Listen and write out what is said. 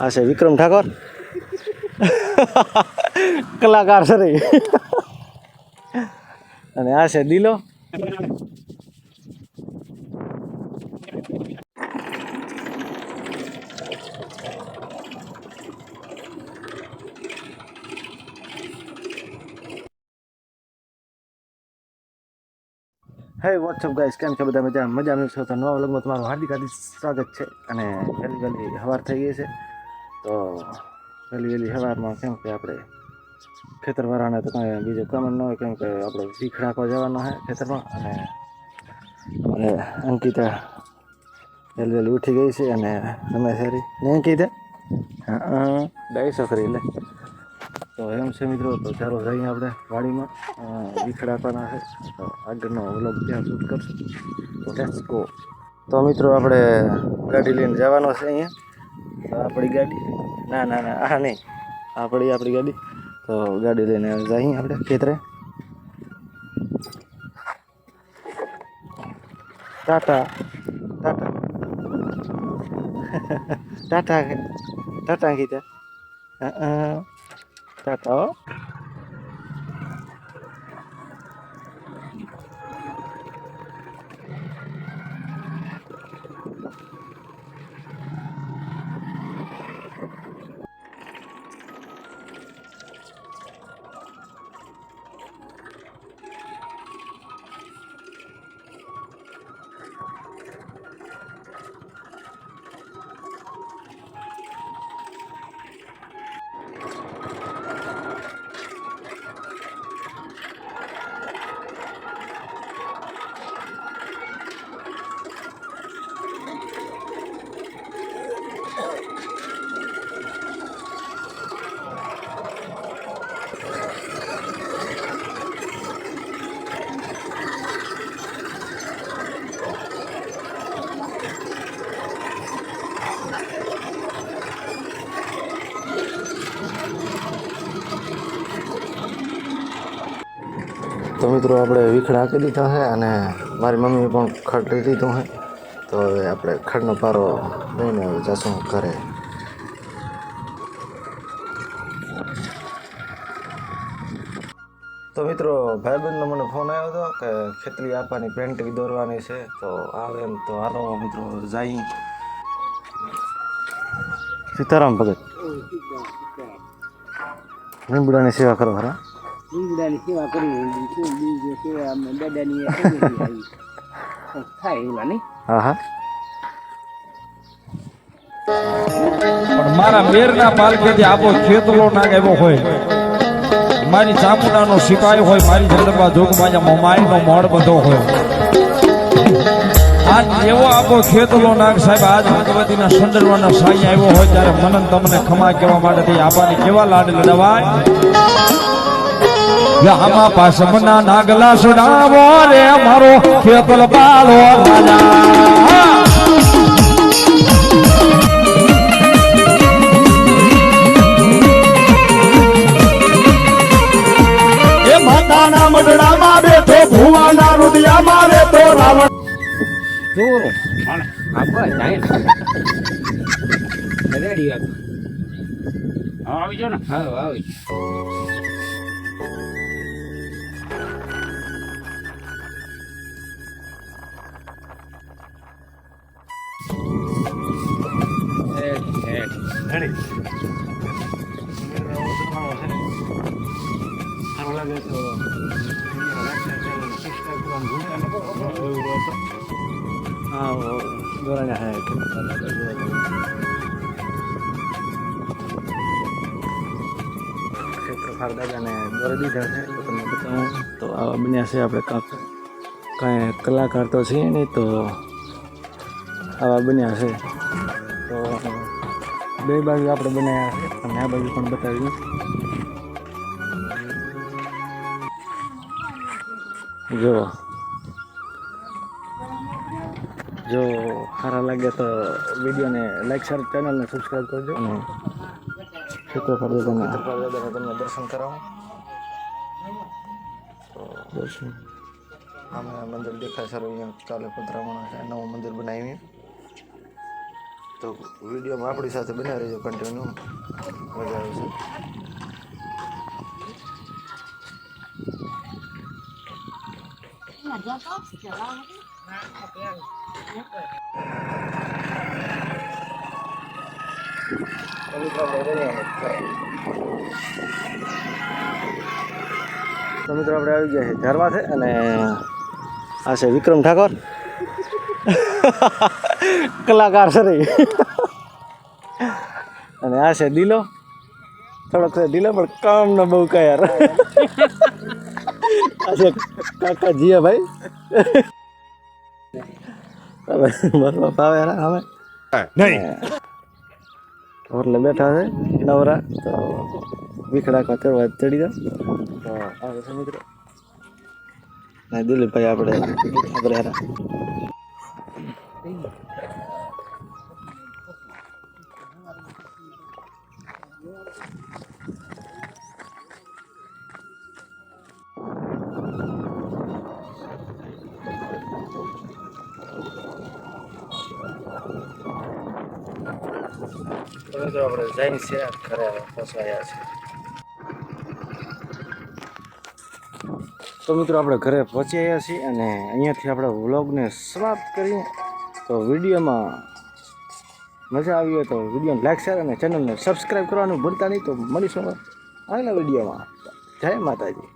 આ છે વિક્રમ ઠાકોર. કલાકાર છે અને આ છે દિલો. હે વોટ્સઅપ ગાઈસ કેમ છો બધા? મજા મજાનું છો? તો નવા વ્લોગમાં તમારું હાર્દિક હાર્દિક સ્વાગત છે. અને જલ્દી જલ્દી સવાર થઈ ગઈ છે. તો વહેલી વહેલી સવારમાં કેમ કે આપણે ખેતરવાળાને તો કાંઈ બીજું કામ ન હોય કેમ કે આપણે શીખડાકો રાખવા જવાનો છે ખેતરમાં અને અને અંકિતા વહેલી વહેલી ઉઠી ગઈ છે અને તમે સારી નહીં અંકિતા? હા. ડાઈ છોકરી લે. તો એમ છે મિત્રો તો ચાલો જઈએ આપણે વાડીમાં. અ, છે. તો આગળનો વ્લોગ ત્યાં શૂટ કરશું. તો લેટ્સ ગો તો મિત્રો આપણે ગાડી લઈને જવાનો છે અહીંયા. આપણી ગાડી ના ના ના આ નહીં આપણી આપણી ગાડી તો ગાડી લઈને જઈએ આપણે ખેતરે ટાટા ટાટા ટાટા કે ટાટા કીધા હા ટાટા તો મિત્રો આપણે વીખડા આપી દીધા છે અને મારી મમ્મીએ પણ ખડ લઈ દીધું છે. તો હવે આપણે ખડનો પારો લઈને જશું ઘરે. તો મિત્રો, ભાઈબંધનો મને ફોન આવ્યો હતો કે ખેતરી આપવાની પેન્ટિંગ દોરવાની છે. તો આવે એમ તો હાલો મિત્રો, જાય. સીતારામ ભગત. લીમડાની સેવા કરો ખરા લીમડાની સેવા કરી શું બીજું સેવા દાદાની. થાય એલા નહીં? હા હા પણ મારા મેરના પાલખેથી આપો ખેતલો નાગ એવો હોય. મારી ચામુંડાનો સિપાઈ હોય મારી જગદંબા જોગમાયા મમાઈનો મોડ બધો હોય. આ એવો આપો ખેતલો નાગ સાહેબ આજ ભગવતીના સંદર્ભના સાઈ આવ્યો હોય ત્યારે મનન તમને ખમા કહેવા માટે આપાની કેવા લાડ લડવાય? આમાં પાસમના નાગલા સુડાવો રે મારો ખેતલ બાળો રાજા એ માતાના મઢડામાં બેઠો ભુવાના રુદિયામાં રહેતો રાવણ. જોરો આપો જાય રેડી આપ આવી જાઓ ને. હા આવી. હા દોરાને હે ક્ષેત્રફળ દાદાને દોરી દીધા છે તો તમને બતાવું તો આવા બન્યા છે આપણે કાંક કાંઈ કલાકાર તો છીએ નહીં તો આવા બન્યા છે તો બે બાજુ આપણે બનાવ્યા છે. અને આ બાજુ પણ બતાવ્યું. જો. જો સારા લાગે તો વિડીયોને લાઈક શેર ચેનલને સબસ્ક્રાઈબ કરજો. અને શુક્રવાર તમે. તમને દર્શન કરાવો. તો દર્શન. આમાં મંદિર દેખાય સારું અહીંયા કાલે પતરામણ છે નવું મંદિર બનાવ્યું. તો વિડીયોમાં આપણી સાથે બનાવી રહેજો કન્ટિન્યુ મજા આવશે તો મિત્રો આપણે આવી ગયા છે ઝારવા છે અને આ છે વિક્રમ ઠાકોર. કલાકાર છે રે અને આ છે દિલો થોડોક છે દિલો પણ કામ ન બહુ કા યાર આ છે કાકા જીયા ભાઈ બરોબર ફાવે યાર અમે નહીં હોટલે બેઠા છે નવરા તો વિખડા કા ચડવા ચડી જાવ તો આવે છે મિત્રો ના દિલીપભાઈ આપણે આપણે તો આપણે જઈને છે, ઘરે ફસવાયા છે. તો મિત્રો આપણે ઘરે પહોંચી આવ્યા છીએ અને અહીંયાથી આપણે વ્લોગને સમાપ્ત કરીએ. તો વિડીયોમાં મજા આવી હોય તો વિડીયોને લાઈક શેર અને ચેનલને સબસ્ક્રાઈબ કરવાનું ભૂલતા નહીં. તો મળીશું આગલા વિડીયોમાં. જય માતાજી.